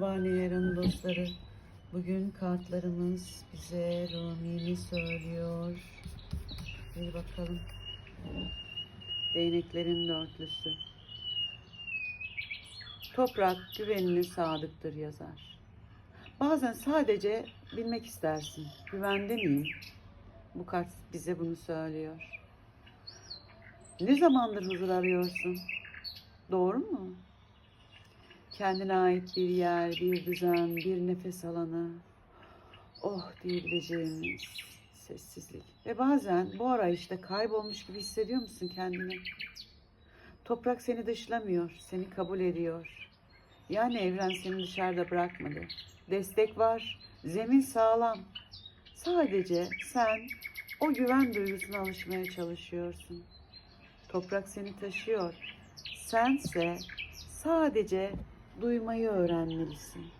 Merhaba Nilay'ın dostları. Bugün kartlarımız bize Rumi'ni söylüyor. Bir bakalım. Değneklerin dörtlüsü. Toprak güvenine sadıktır yazar. Bazen sadece bilmek istersin. Güvende miyim? Bu kart bize bunu söylüyor. Ne zamandır huzur arıyorsun? Doğru mu? Kendine ait bir yer, bir düzen, bir nefes alanı. Oh diyebileceğimiz sessizlik. Ve bazen bu arayışta kaybolmuş gibi hissediyor musun kendini? Toprak seni dışlamıyor, seni kabul ediyor. Yani evren seni dışarıda bırakmadı. Destek var, zemin sağlam. Sadece sen o güven duygusuna alışmaya çalışıyorsun. Toprak seni taşıyor. Sense sadece duymayı öğrenmelisin.